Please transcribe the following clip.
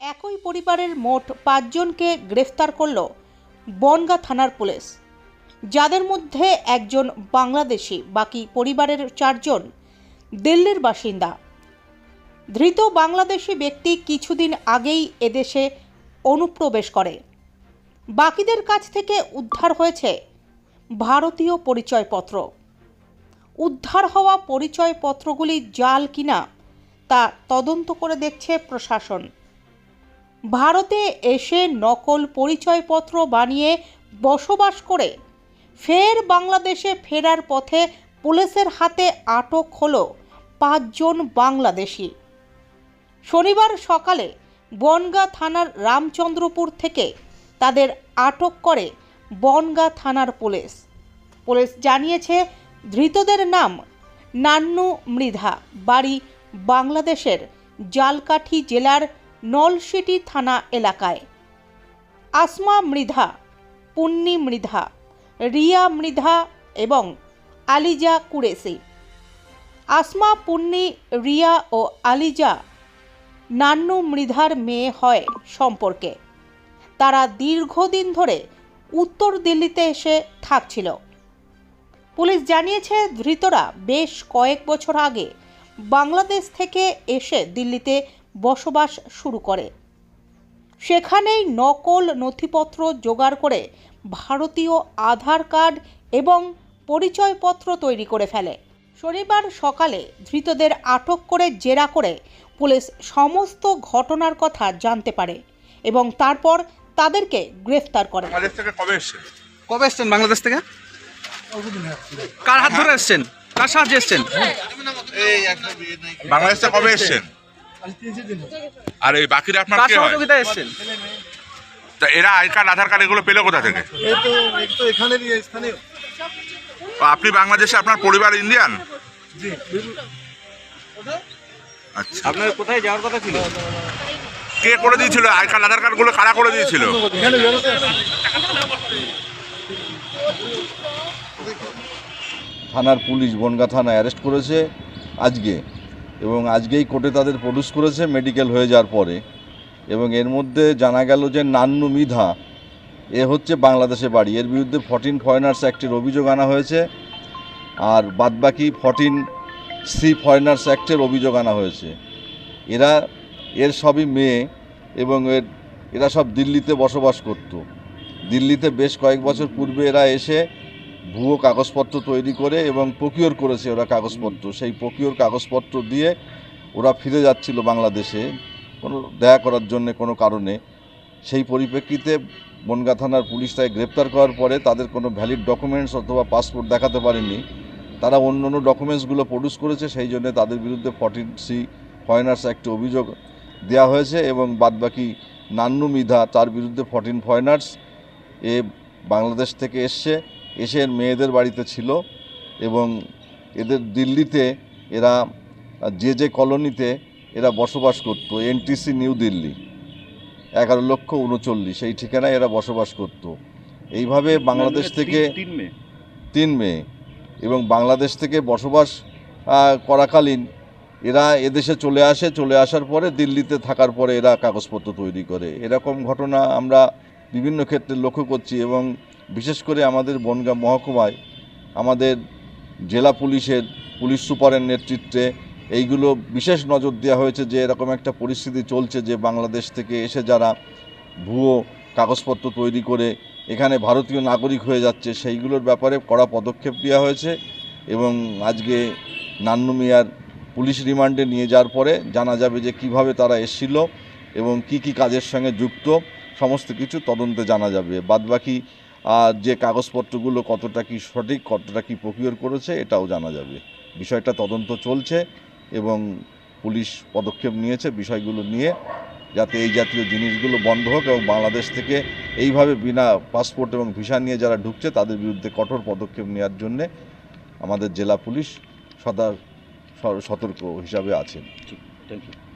একই পরিবারের মোট পাঁচজনকে গ্রেফতার করল বনগা থানার পুলিশ। যাদের মধ্যে একজন বাংলাদেশি, বাকি পরিবারের চারজন দিল্লির বাসিন্দা। ধৃত বাংলাদেশি ব্যক্তি কিছুদিন আগেই এদেশে অনুপ্রবেশ করে। বাকিদের কাছ থেকে উদ্ধার হয়েছে ভারতীয় পরিচয়পত্র। উদ্ধার হওয়া পরিচয়পত্রগুলি জাল কিনা তা তদন্ত করে দেখছে প্রশাসন। ভারতে এসে নকল পরিচয়পত্র বানিয়ে বসবাস করে। ফের বাংলাদেশে ফেরার পথে পুলিশের হাতে আটক হল পাঁচজন বাংলাদেশি। শনিবার সকালে বনগা থানার রামচন্দ্রপুর থেকে তাদের আটক করে বনগা থানার পুলিশ। পুলিশ জানিয়েছে, ধৃতদের নাম নান্নু মৃধা, বাড়ি বাংলাদেশের জালকাঠি জেলার নলসিটি থানা এলাকায়। আসমা মৃধা, পুন্নি মৃধা, রিয়া মৃধা এবং আলিজা কুরেসি আসমা, পুন্নি, রিয়া ও আলিজা নান্নু মৃধার মেয়ে হয় সম্পর্কে। তারা দীর্ঘদিন ধরে উত্তর দিল্লিতে এসে থাকছিল। পুলিশ জানিয়েছে, ধৃতরা বেশ কয়েক বছর আগে বাংলাদেশ থেকে এসে দিল্লিতে বসবাস শুরু করে। সেখানেই নকল নথিপত্র জোগাড় করে ভারতীয় আধার কার্ড এবং পরিচয়পত্র তৈরি করে ফেলে। শনিবার সকালে ধৃতদের আটক করে জেরা করে পুলিশ সমস্ত ঘটনার কথা জানতে পারে এবং তারপর তাদেরকে গ্রেফতার করে। বাংলাদেশ থেকে কবে এসছেন? কবে এসছেন বাংলাদেশ থেকে? কার হাত ধরে এসছেন? কার সাহায্যে এসছেন? বাংলাদেশ থেকে কবে এসছেন? আর এই বাকিরা আপনার কার কে হয়? সহযোগিতায় এসছেন? তা এরা আই কার্ড আধার কার্ড এগুলো পেলে কোথা থেকে? এই তো এই তো এখানেরই স্থানীয় ও, আপনি বাংলাদেশে আপনার পরিবার ইন্ডিয়ান? জি আচ্ছা। আপনার কোথায় যাওয়ার কথা ছিল? কে করে দিয়েছিল? আই কার্ড আধার কার্ডগুলো কারা করে দিয়েছিল? এখানে বেরোতে থানার পুলিশ বনগা থানায় অ্যারেস্ট করেছে আজকে। এবং আজকেই কোর্টে তাদের প্রডিউস করেছে মেডিকেল হয়ে যাওয়ার পরে। এবং এর মধ্যে জানা গেল যে নান্নু মিধা, এ হচ্ছে বাংলাদেশে বাড়ি। এর বিরুদ্ধে ফর্টিন ফরেনার্স অ্যাক্টের অভিযোগ আনা হয়েছে আর বাদবাকি ফর্টিন সি ফরেনার্স অ্যাক্টের অভিযোগ আনা হয়েছে। এরা, এর সবই মেয়ে এবং এর, এরা সব দিল্লিতে বসবাস করত। দিল্লিতে বেশ কয়েক বছর পূর্বে এরা এসে ভুয়ো কাগজপত্র তৈরি করে এবং প্রকিওর করেছে ওরা কাগজপত্র। সেই প্রকিওর কাগজপত্র দিয়ে ওরা ফিরে যাচ্ছিল বাংলাদেশে কোনো দেখা করার জন্য কোনো কারণে। সেই পরিপ্রেক্ষিতে বনগা থানার পুলিশ তাই গ্রেপ্তার করার পরে তাদের কোনো ভ্যালিড ডকুমেন্টস অথবা পাসপোর্ট দেখাতে পারেনি তারা অন্য অন্য ডকুমেন্টসগুলো প্রডিউস করেছে সেই জন্য তাদের বিরুদ্ধে ফর্টিন সি ফরেনার্স একটি অভিযোগ দেওয়া হয়েছে এবং বাদবাকি নান্নু মিধা তার বিরুদ্ধে ফর্টিন ফরেনার্স এ বাংলাদেশ থেকে এসছে। এসে মেয়েদের বাড়িতে ছিল এবং এদের দিল্লিতে এরা যে যে কলোনিতে এরা বসবাস করতো এনটিসি নিউ দিল্লি এগারো লক্ষ উনচল্লিশ এই ঠিকানায় এরা বসবাস করত। এইভাবে বাংলাদেশ থেকে তিন মে। মেয়ে এবং বাংলাদেশ থেকে বসবাস করাকালীন এরা এদেশে চলে আসে চলে আসার পরে দিল্লিতে থাকার পরে এরা কাগজপত্র তৈরি করে। এরকম ঘটনা আমরা বিভিন্ন ক্ষেত্রে লক্ষ্য করছি এবং বিশেষ করে আমাদের বনগাঁ মহকুমায় আমাদের জেলা পুলিশের, পুলিশ সুপারের নেতৃত্বে এইগুলো বিশেষ নজর দেওয়া হয়েছে যে এরকম একটা পরিস্থিতি চলছে যে বাংলাদেশ থেকে এসে যারা ভুয়ো কাগজপত্র তৈরি করে এখানে ভারতীয় নাগরিক হয়ে যাচ্ছে, সেইগুলোর ব্যাপারে কড়া পদক্ষেপ নেওয়া হয়েছে এবং আজকে নান্নু মিয়ার পুলিশ রিমান্ডে নিয়ে যাওয়ার পরে জানা যাবে যে কীভাবে তারা এসেছিল এবং কি কি কাজের সঙ্গে যুক্ত, সমস্ত কিছু তদন্তে জানা যাবে। বাদবাকি যে কাগজপত্রগুলো কতটা কি সঠিক, কতটা কি প্রকিওর করেছে, এটাও জানা যাবে। বিষয়টা তদন্ত চলছে এবং পুলিশ পদক্ষেপ নিয়েছে বিষয়গুলো নিয়ে, যাতে এই জাতীয় জিনিসগুলো বন্ধ হোক এবং বাংলাদেশ থেকে এইভাবে বিনা পাসপোর্ট এবং ভিসা নিয়ে যারা ঢুকছে, তাদের বিরুদ্ধে কঠোর পদক্ষেপ নেওয়ার জন্যে আমাদের জেলা পুলিশ সদা সতর্ক হিসাবে আছেন। Thank you